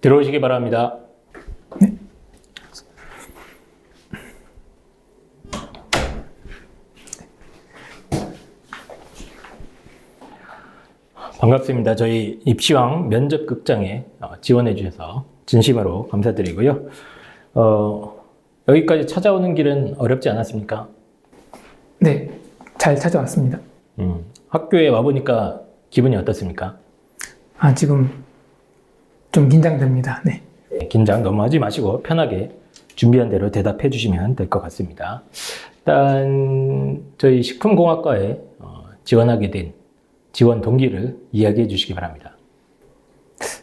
들어오시기 바랍니다. 반갑습니다. 저희 입시왕 면접극장에 어, 지원해 주셔서 진심으로 감사드리고요. 어, 여기까지 찾아오는 길은 어렵지 않았습니까? 네, 잘 찾아왔습니다. 음, 학교에 와보니까 기분이 어떻습니까? 아, 지금 좀 긴장됩니다. 네. 네, 긴장 너무 하지 마시고 편하게 준비한 대로 대답해 주시면 될 것 같습니다. 일단 저희 식품공학과에 어, 지원하게 된 지원 동기를 이야기해 주시기 바랍니다.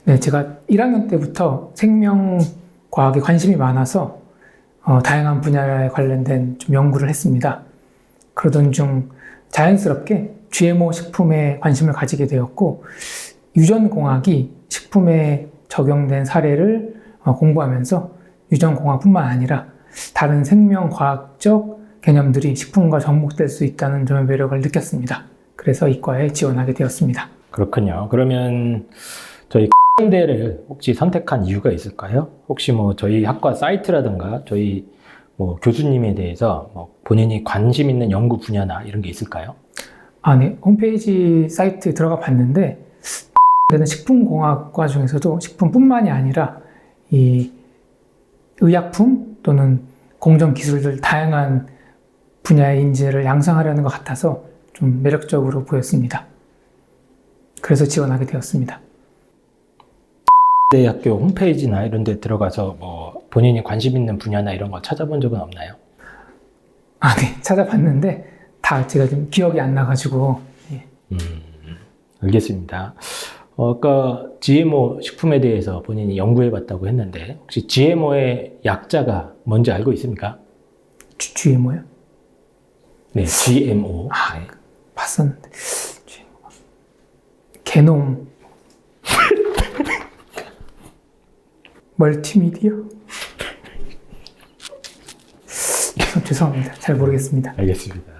네, 제가 1학년 때부터 생명과학에 관심이 많아서 어, 다양한 분야에 관련된 좀 연구를 했습니다. 그러던 중 자연스럽게 GMO 식품에 관심을 가지게 되었고 유전공학이 식품에 적용된 사례를 어, 공부하면서 유전공학뿐만 아니라 다른 생명과학적 개념들이 식품과 접목될 수 있다는 점의 매력을 느꼈습니다. 그래서 이과에 지원하게 되었습니다. 그렇군요. 그러면 저희 대를 혹시 선택한 이유가 있을까요? 혹시 뭐 저희 학과 사이트라든가 저희 뭐 교수님에 대해서 뭐 본인이 관심 있는 연구 분야나 이런 게 있을까요? 아, 네. 홈페이지 사이트 들어가 봤는데, 는 식품공학과 중에서도 식품뿐만이 아니라 이 의약품 또는 공정 기술들 다양한 분야의 인재를 양성하려는 것 같아서 좀 매력적으로 보였습니다. 그래서 지원하게 되었습니다. 대학교 홈페이지나 이런 데 들어가서 뭐 본인이 관심 있는 분야나 이런 거 찾아본 적은 없나요? 아, 네. 찾아봤는데 다 제가 좀 기억이 안 나가지고, 예. 음, 알겠습니다. 어, 아까 GMO 식품에 대해서 본인이 연구해 봤다고 했는데 혹시 GMO의 약자가 뭔지 알고 있습니까? 뭐요? 네, GMO. 네. 봤었는데. 게놈. 멀티미디어? 어, 죄송합니다. 잘 모르겠습니다. 알겠습니다.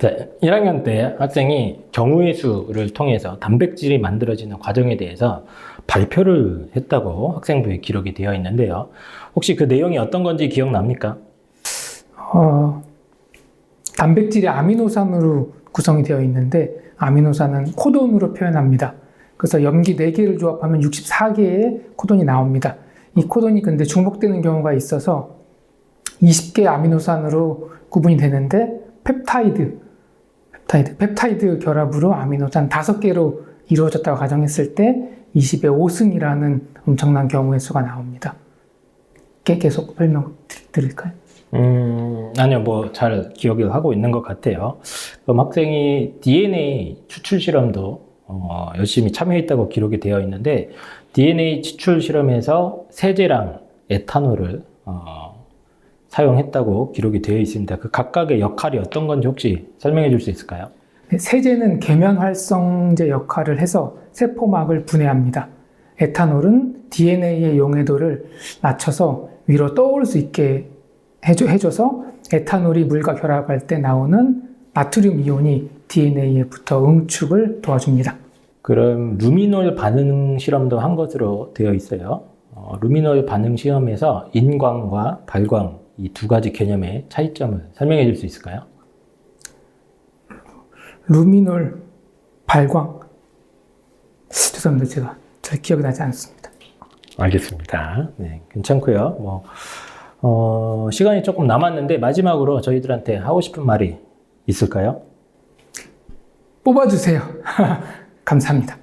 자, 1학년 때 학생이 경우의 수를 통해서 단백질이 만들어지는 과정에 대해서 발표를 했다고 학생부에 기록이 되어 있는데요. 혹시 그 내용이 어떤 건지 기억납니까? 어, 단백질이 아미노산으로 구성이 되어 있는데 아미노산은 코돈으로 표현합니다. 그래서 염기 4개를 조합하면 64개의 코돈이 나옵니다. 이 코돈이 근데 중복되는 경우가 있어서 20개의 아미노산으로 구분이 되는데 펩타이드, 펩타이드, 펩타이드 결합으로 아미노산 5개로 이루어졌다고 가정했을 때 20의 5승이라는 엄청난 경우의 수가 나옵니다. 게- 계속 설명 드릴까요? 음, 아니요, 뭐, 잘 기억을 하고 있는 것 같아요. 그럼 학생이 DNA 추출 실험도 어, 열심히 참여했다고 기록이 되어 있는데, DNA 추출 실험에서 세제랑 에탄올을 어, 사용했다고 기록이 되어 있습니다. 그 각각의 역할이 어떤 건지 혹시 설명해 줄 수 있을까요? 네, 세제는 계면 활성제 역할을 해서 세포막을 분해합니다. 에탄올은 DNA의 용해도를 낮춰서 위로 떠올 수 있게 해줘, 해줘 서 에탄올이 물과 결합할 때 나오는 나트륨 이온이 DNA에 붙어 응축을 도와줍니다. 그럼 루미놀 반응 실험도 한 것으로 되어 있어요. 어, 루미놀 반응 시험에서 인광과 발광 이 두 가지 개념의 차이점을 설명해 줄 수 있을까요? 루미놀, 발광. 죄송합니다. 제가 잘 기억이 나지 않습니다. 알겠습니다. 네, 괜찮고요. 뭐 어, 시간이 조금 남았는데 마지막으로 저희들한테 하고 싶은 말이 있을까요? 뽑아주세요. 감사합니다.